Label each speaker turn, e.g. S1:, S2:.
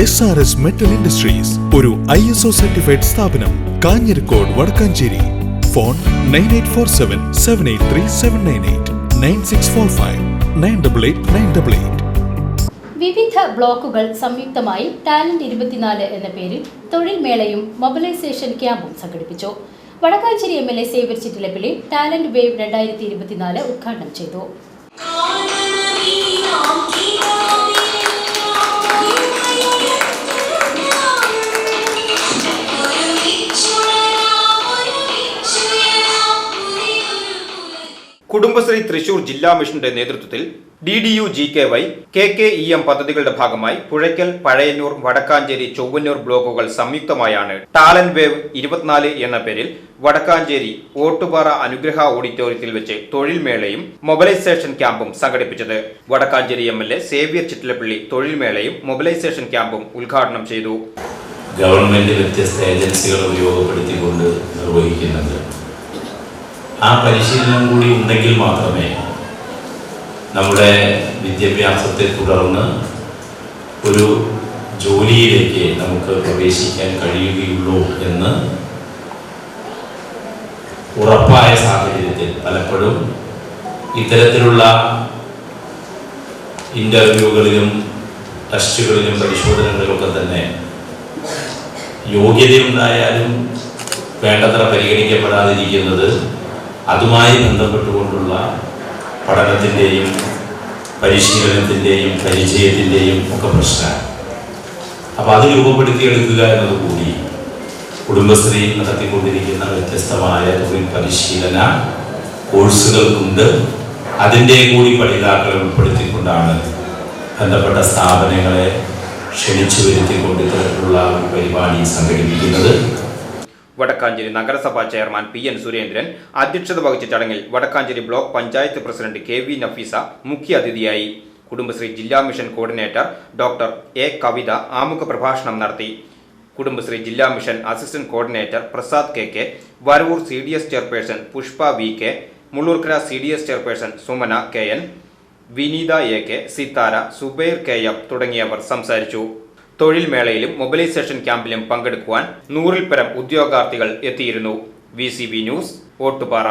S1: S R S metal industries ഒരു I S O certified സ്ഥാപനം Kanjirakode Vadakkanchery. Phone nine eight four seven seven eight three seven nine eight nine six four five nine double eight nine double eight
S2: വിവിധ ബ്ലോക്കുകൾ സംയുക്തമായി talent ഇരുപത്തിനാല് എന്ന പേരിൽ തൊഴിൽ മേളയും മൊബിലൈസേഷൻ ക്യാമ്പും സംഘടിപ്പിച്ചു. Vadakkanchery M L A Xavier Chittilappilly talent wave രണ്ടായിരത്തി ഇരുപത്തിനാല് ഉദ്ഘാടനം ചെയ്തു.
S3: കുടുംബശ്രീ തൃശൂർ ജില്ലാ മിഷന്റെ നേതൃത്വത്തിൽ D D U G K Y K K E M പദ്ധതികളുടെ ഭാഗമായി പുഴയ്ക്കൽ പഴയന്നൂർ വടക്കാഞ്ചേരി ചൊവ്വന്നൂർ ബ്ലോക്കുകൾ സംയുക്തമായാണ് ടാലന്റ് വേവ് ഇരുപത്തിനാല് എന്ന പേരിൽ വടക്കാഞ്ചേരി ഓട്ടുപാറ അനുഗ്രഹ ഓഡിറ്റോറിയത്തിൽ വെച്ച് തൊഴിൽ മേളയും മൊബിലൈസേഷൻ ക്യാമ്പും സംഘടിപ്പിച്ചത്. Vadakkanchery M L A Xavier Chittilappilly തൊഴിൽ മേളയും മൊബിലൈസേഷൻ ക്യാമ്പും ഉദ്ഘാടനം ചെയ്തു.
S4: ഗവൺമെന്റ് വ്യത്യസ്ത ഏജൻസികൾ ഉപയോഗപ്പെടുത്തിക്കൊണ്ട് നിർവഹിക്കുന്നുണ്ട്. ആ പരിശീലനം കൂടി ഉണ്ടെങ്കിൽ മാത്രമേ നമ്മുടെ വിദ്യാഭ്യാസത്തെ തുടർന്ന് ഒരു ജോലിയിലേക്ക് നമുക്ക് പ്രവേശിക്കാൻ കഴിയുകയുള്ളൂ എന്ന് ഉറപ്പായ സാഹചര്യത്തിൽ പലപ്പോഴും ഇത്തരത്തിലുള്ള ഇന്റർവ്യൂകളിലും ടെസ്റ്റുകളിലും പരിശോധനകളിലൊക്കെ തന്നെ യോഗ്യതയുണ്ടായാലും വേണ്ടത്ര പരിഗണിക്കപ്പെടാതിരിക്കുന്നത് അതുമായി ബന്ധപ്പെട്ടുകൊണ്ടുള്ള പഠനത്തിന്റെയും പരിശീലനത്തിന്റെയും പരിചയത്തിന്റെയും ഒക്കെ പ്രശ്നമാണ്. അപ്പോൾ അത് രൂപപ്പെടുത്തിയെടുക്കുക എന്നതുകൂടി കുടുംബശ്രീ നടത്തിക്കൊണ്ടിരിക്കുന്ന വ്യത്യസ്തമായ തൊഴിൽ പരിശീലന കോഴ്സുകൾക്കുണ്ട്. അതിന്റെ കൂടി പഠിതാക്കളെ ഉൾപ്പെടുത്തിക്കൊണ്ടാണ് ബന്ധപ്പെട്ട സ്ഥാപനങ്ങളെ ക്ഷണിച്ചു വരുത്തിക്കൊണ്ട് ഇത്തരത്തിലുള്ള ഒരു പരിപാടി സംഘടിപ്പിക്കുന്നത്.
S3: വടക്കാഞ്ചേരി നഗരസഭാ ചെയർമാൻ പി എൻ സുരേന്ദ്രൻ അധ്യക്ഷത വഹിച്ച ചടങ്ങിൽ Vadakkanchery block panchayat president K V Nafeesa മുഖ്യാതിഥിയായി കുടുംബശ്രീ ജില്ലാ mission coordinator doctor A Kavitha ആമുഖ പ്രഭാഷണം നടത്തി. കുടുംബശ്രീ ജില്ലാ mission assistant coordinator Prasad K K Varavoor C D S chairperson Pushpa V K Mullurkara C D S chairperson Sumana K N Vineetha A K Sithara Zubair K M തുടങ്ങിയവർ സംസാരിച്ചു. തൊഴിൽ മേളയിലും mobilisation ക്യാമ്പിലും പങ്കെടുക്കുവാൻ നൂറിൽ പരം ഉദ്യോഗാർത്ഥികൾ എത്തിയിരുന്നു. V news Ottupara.